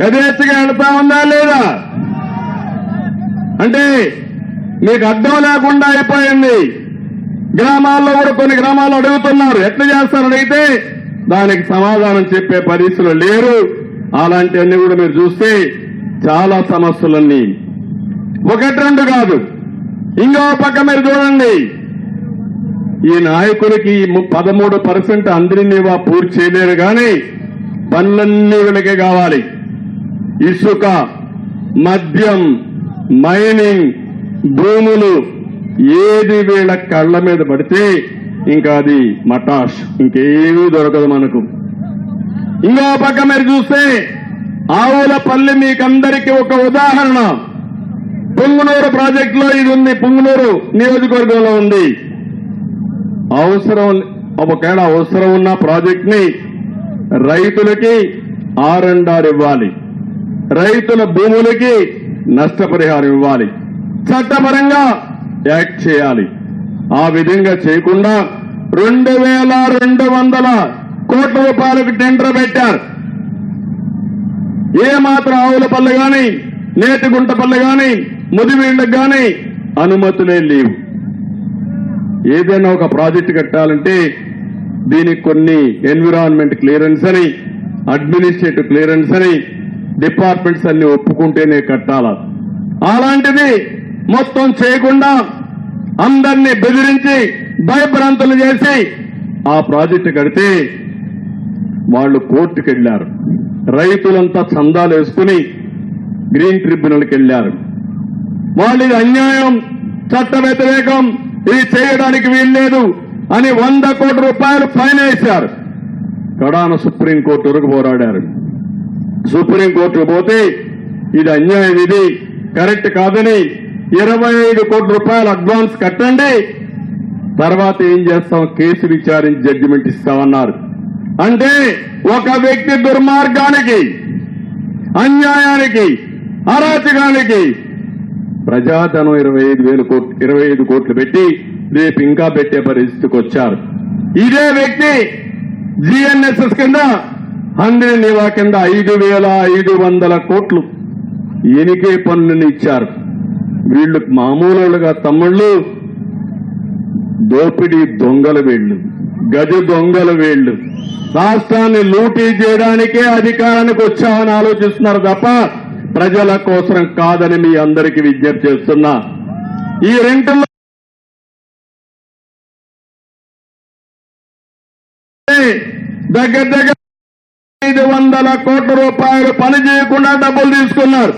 యథేచ్ఛగా వెళ్తా ఉందా లేదా? అంటే మీకు అర్థం లేకుండా అయిపోయింది. గ్రామాల్లో కూడా కొన్ని గ్రామాల్లో అడుగుతున్నారు ఎట్లా చేస్తారు అడిగితే దానికి సమాధానం చెప్పే పరిస్థితులు లేరు. అలాంటివన్నీ కూడా మీరు చూస్తే చాలా సమస్యలన్నీ. ఒకటి రెండు కాదు. ఇంకో పక్క మీరు చూడండి. ఈ నాయకులకి పదమూడు పర్సెంట్ అందరినీ పూర్తి చేయలేరు కానీ పనులన్నీ వీళ్ళకే కావాలి. ఇసుక మద్యం మైనింగ్ భూములు ఏది వీళ్ళ కళ్ళ మీద పడితే ఇంకా అది మటాష్ ఇంకేమీ దొరకదు మనకు. ఇంకో పక్క మీరు చూస్తే ఆవుల పల్లి మీకందరికీ ఒక ఉదాహరణ. పొంగునూరు ప్రాజెక్టులో ఇది ఉంది పొంగునూరు నియోజకవర్గంలో ఉంది. అవసరం ఒకవేళ అవసరం ఉన్న ప్రాజెక్ట్ని రైతులకి ఆర్ అండ్ ఆర్ ఇవ్వాలి. రైతుల భూములకి నష్టపరిహారం ఇవ్వాలి. చట్టపరంగా యాక్ట్ చేయాలి. ఆ విధంగా చేయకుండా రెండు వేల రెండు వందల కోట్ల రూపాయలకు టెండర్ పెట్టారు. ఏ మాత్రం ఆవుల పల్లె గాని నేతిగుంట పల్లె గాని ముదివీళ్ళకు గాని అనుమతులే లేవు. ఏదైనా ఒక ప్రాజెక్టు కట్టాలంటే దీనికి కొన్ని ఎన్విరాన్మెంట్ క్లియరెన్స్ అని అడ్మినిస్ట్రేటివ్ క్లియరెన్స్ అని డిపార్ట్మెంట్స్ అన్ని ఒప్పుకుంటేనే కట్టాల? అలాంటిది మొత్తం చేయకుండా అందరినీ బెదిరించి భయభ్రాంతులు చేసి ఆ ప్రాజెక్టు కడితే వాళ్ళు కోర్టుకు వెళ్ళారు రైతులంతా చందాలు వేసుకుని గ్రీన్ ట్రిబ్యునల్కి వెళ్ళారు వాళ్ళు ఇది అన్యాయం చట్ట వ్యతిరేకం ఇది చేయడానికి వీల్లేదు అని వంద కోట్ల రూపాయలు ఫైన్ వేశారు. కడాన సుప్రీంకోర్టు వరకు పోరాడారు. సుప్రీంకోర్టుకు పోతే ఇది అన్యాయం ఇది. కరెక్ట్ కాదని ఇరవై ఐదు కోట్ల రూపాయలు అడ్వాన్స్ కట్టండి. తర్వాత ఏం చేస్తాం? కేసు విచారించి జడ్జిమెంట్ ఇస్తామన్నారు. అంటే ఒక వ్యక్తి దుర్మార్గానికి అన్యాయానికి అరాచకానికి ప్రజాధనం ఇరవై ఐదు వేల కోట్లు ఇరవై ఐదు కోట్లు పెట్టి రేపు ఇంకా పెట్టే పరిస్థితికి వచ్చారు. ఇదే వ్యక్తి జిఎన్ఎస్ఎస్ కింద హండ్రెడ్ నివా కింద ఐదు వేల ఐదు వందల కోట్లు ఎనికే పన్నుని ఇచ్చారు. వీళ్ళు మామూలుగా తమ్ముళ్ళు దోపిడీ దొంగల వీళ్ళు గజ దొంగల వీళ్ళు. రాష్ట్రాన్ని లూటీ చేయడానికే అధికారానికి వచ్చామని ఆలోచిస్తున్నారు తప్ప ప్రజల కోసం కాదని మీ అందరికీ విజ్ఞప్తి చేస్తున్నా. ఈ రెండు దగ్గర దగ్గర వందల కోట్ల రూపాయలు పని చేయకుండా డబ్బులు తీసుకున్నారు.